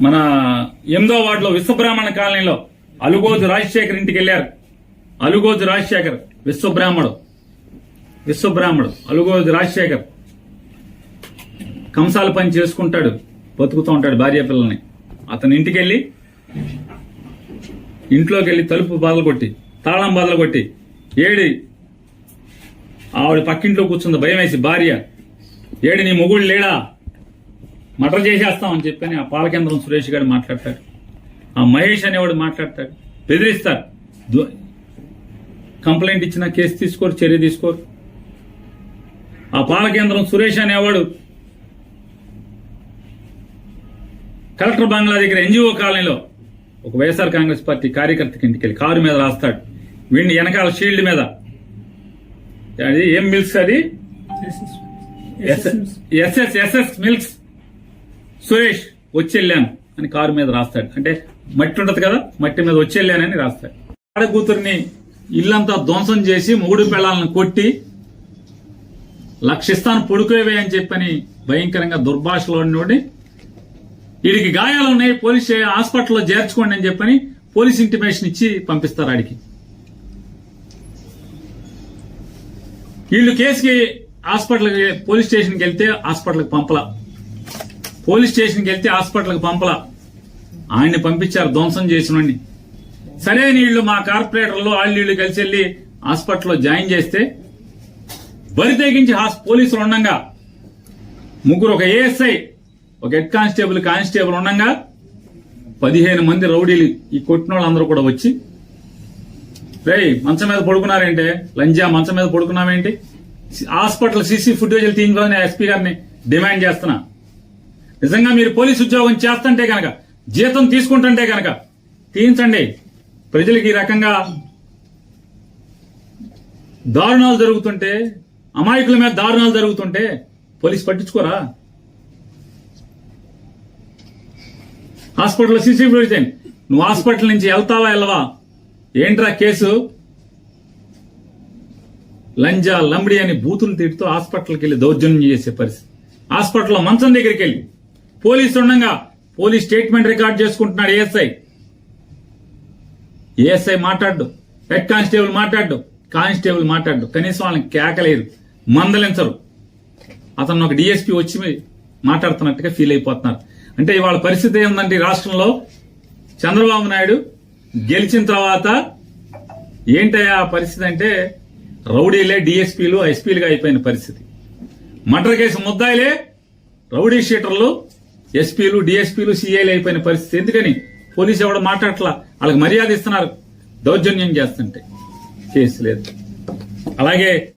మన ఎనిమిదో వార్డులో విశ్వబ్రాహ్మణ కాలనీలో అలుగోజు రాజశేఖర్ ఇంటికి వెళ్ళారు అలుగోజు రాజశేఖర్ విశ్వబ్రాహ్మడు. విశ్వబ్రాహ్మడు అలుగోజు రాజశేఖర్. కంసాల పని చేసుకుంటాడు బతుకుతూ ఉంటాడు భార్య పిల్లల్ని. అతని ఇంటికి వెళ్ళి ఇంట్లోకి వెళ్ళి తలుపు బదలు కొట్టి తాళం బదలు కొట్టి ఏడి ఆవిడ పక్కింట్లో కూర్చుంది భయం వేసి భార్య ఏడి నీ మొగుడు లేడా? మటర్ చేసేస్తామని చెప్పని ఆ పాలకేంద్రం సురేష్ గారు మాట్లాడతాడు. ఆ మహేష్ అనేవాడు మాట్లాడతాడు. బెదిరిస్తారు. కంప్లైంట్ ఇచ్చిన కేసు తీసుకోరు చర్య తీసుకోరు. ఆ పాలకేంద్రం సురేష్ అనేవాడు కలెక్టర్ బంగ్లా దగ్గర ఎన్జిఓ కాలనీలో ఒక వైఎస్ఆర్ కాంగ్రెస్ పార్టీ కార్యకర్తకి ఇంటికి వెళ్ళి కారు మీద రాస్తాడు. వీడిని వెనకాల షీల్డ్ మీద. అది ఏం మిల్క్స్ అది? S S S S milks. Suresh వచ్చెళ్ళాను అని కారు మీద రాస్తాడు. అంటే మట్టి ఉంటది కదా మట్టి మీద వచ్చెళ్ళానని రాస్తాడు. ఆడ కూతుర్ని ఇల్లంతా ధ్వంసం చేసి మూడు పిల్లలను కొట్టి లక్షిస్తాను పొడుకోవే అని చెప్పని భయంకరంగా దుర్భాషలో ఉండి వీడికి గాయాలు ఉన్నాయి పోలీస్ స్టే- హాస్పిటల్లో చేర్చుకోండి అని చెప్పని పోలీస్ ఇంటిమేషన్ ఇచ్చి పంపిస్తారు ఆడికి. వీళ్ళు కేసుకి హాస్పిటల్కి పోలీస్ స్టేషన్కి వెళ్తే హాస్పిటల్కి పంపలా. పోలీస్ స్టేషన్కి వెళ్తే హాస్పిటల్కి పంపలా. ఆయన్ని పంపించారు ధ్వంసం చేసిన సరే నీళ్ళు మా కార్పొరేటర్లు వాళ్ళు కలిసి వెళ్ళి హాస్పిటల్లో జాయిన్ చేస్తే బరి తెగించి హాస్- పోలీసులు ఉండగా. ముగ్గురు ఒక ఏఎస్ఐ ఒక హెడ్ కానిస్టేబుల్ కానిస్టేబుల్ ఉండగా. పదిహేను మంది రౌడీలు ఈ కొట్టిన వాళ్ళందరూ కూడా వచ్చి రేయ్ మంచం మీద పడుకున్నారేంటే? లంజా మంచం మీద పడుకున్నావేంటి? హాస్పిటల్ సీసీ ఫుటేజీలు తీయించాలని ఎస్పీ గారిని డిమాండ్ చేస్తున్నా. నిజంగా మీరు పోలీస్ ఉద్యోగం చేస్తుంటే కనుక జీతం తీసుకుంటుంటే కనుక తీయించండి. ప్రజలకు ఈ రకంగా దారుణాలు జరుగుతుంటే అమాయకుల మీద దారుణాలు జరుగుతుంటే పోలీస్ పట్టించుకోరా? హాస్పిటల్ సీసీ ఫుటేజ్ నువ్వు హాస్పిటల్ నుంచి వెళ్తావా వెళ్ళవా? ఏంట్రా కేసు? లంజా లంబడి అని బూతులు తిడుతూ హాస్పిటల్కి వెళ్ళి దౌర్జన్యం చేసే పరిస్థితి. హాస్పిటల్లో మంచం దగ్గరికి వెళ్ళి పోలీసు ఉండగా పోలీస్ స్టేట్మెంట్ రికార్డ్ చేసుకుంటున్నాడు ఏఎస్ఐ. ఏఎస్ఐ మాట్లాడు హెడ్ కానిస్టేబుల్ మాట్లాడు కానిస్టేబుల్ మాట్లాడు కనీసం వాళ్ళని కేకలేరు. మందలించరు. అతను ఒక డిఎస్పీ వచ్చి మాట్లాడుతున్నట్టుగా ఫీల్ అయిపోతున్నారు. అంటే ఇవాళ పరిస్థితి ఏంటంటే ఈ రాష్ట్రంలో చంద్రబాబు నాయుడు గెలిచిన తర్వాత ఏంటయ్యా ఆ పరిస్థితి అంటే రౌడీలే డిఎస్పీలు ఎస్పీలుగా అయిపోయిన పరిస్థితి. మర్డర్ కేసు ముద్దాయిలే రౌడీ షీటర్లు ఎస్పీలు డిఎస్పీలు సీఏలు అయిపోయిన పరిస్థితి. ఎందుకని? పోలీసు ఎవడో మాట్లాడట్లా? వాళ్ళకి మర్యాద ఇస్తున్నారు. దౌర్జన్యం చేస్తుంటే. కేసు లేదు. అలాగే